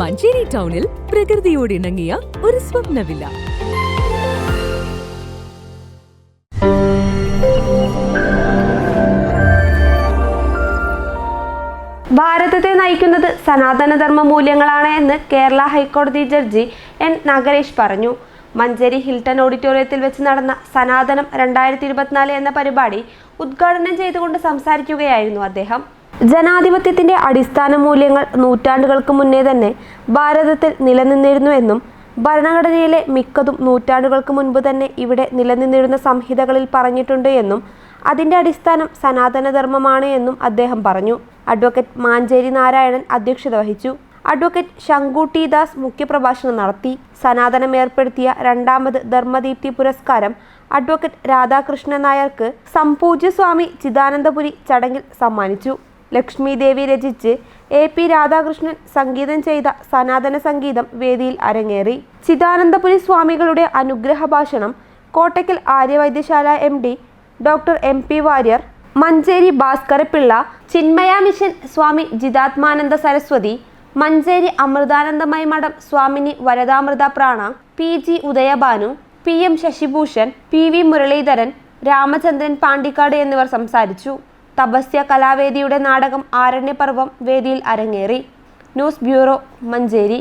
മഞ്ചേരി ടൗണിൽ പ്രകൃതിയോട് ഇണങ്ങിയ ഒരു സ്വപ്ന വില്ല ഭാരതത്തെ നയിക്കുന്നത് സനാതനധർമ്മ മൂല്യങ്ങളാണ് എന്ന് കേരള ഹൈക്കോടതി ജഡ്ജി എൻ നഗരേഷ് പറഞ്ഞു. മഞ്ചേരി ഹിൽട്ടൺ ഓഡിറ്റോറിയത്തിൽ വെച്ച് നടന്ന സനാതനം രണ്ടായിരത്തി ഇരുപത്തിനാല് എന്ന പരിപാടി ഉദ്ഘാടനം ചെയ്തുകൊണ്ട് സംസാരിക്കുകയായിരുന്നു അദ്ദേഹം. ജനാധിപത്യത്തിന്റെ അടിസ്ഥാന മൂല്യങ്ങൾ നൂറ്റാണ്ടുകൾക്ക് മുന്നേ തന്നെ ഭാരതത്തിൽ നിലനിന്നിരുന്നുവെന്നും ഭരണഘടനയിലെ മിക്കതും നൂറ്റാണ്ടുകൾക്ക് മുൻപ് തന്നെ ഇവിടെ നിലനിന്നിരുന്ന സംഹിതകളിൽ പറഞ്ഞിട്ടുണ്ട് എന്നും അതിന്റെ അടിസ്ഥാനം സനാതനധർമ്മമാണ് എന്നും അദ്ദേഹം പറഞ്ഞു. അഡ്വക്കേറ്റ് മാഞ്ചേരി നാരായണൻ അധ്യക്ഷത വഹിച്ചു. അഡ്വക്കേറ്റ് ശങ്കൂട്ടി ദാസ് മുഖ്യപ്രഭാഷണം നടത്തി. സനാതനം ഏർപ്പെടുത്തിയ രണ്ടാമത് ധർമ്മദീപ്തി പുരസ്കാരം അഡ്വക്കേറ്റ് രാധാകൃഷ്ണൻ നായർക്ക് സംപൂജ്യ സ്വാമി ചിദാനന്ദപുരി ചടങ്ങിൽ സമ്മാനിച്ചു. ലക്ഷ്മി ദേവി രചിച്ച് എ പി രാധാകൃഷ്ണൻ സംഗീതം ചെയ്ത സനാതന സംഗീതം വേദിയിൽ അരങ്ങേറി. ചിദാനന്ദപുരി സ്വാമികളുടെ അനുഗ്രഹ ഭാഷണം Kottakkal Aryavaidyasala M D doctor M P Varier Manjeri Bhaskarapillai Chinmaya mission Swami Jitatmananda Saraswati Manjeri Amritanandamayi മഠം Swamini Varadamrita Prana P G Udayabhanu P M Sasibhushan P V Muraleedharan Ramachandran Pandikkad എന്നിവർ സംസാരിച്ചു. തപസ്യ കലാവേദിയുടെ നാടകം ആരണ്യപർവം വേദിയിൽ അരങ്ങേറി. News bureau Manjeri.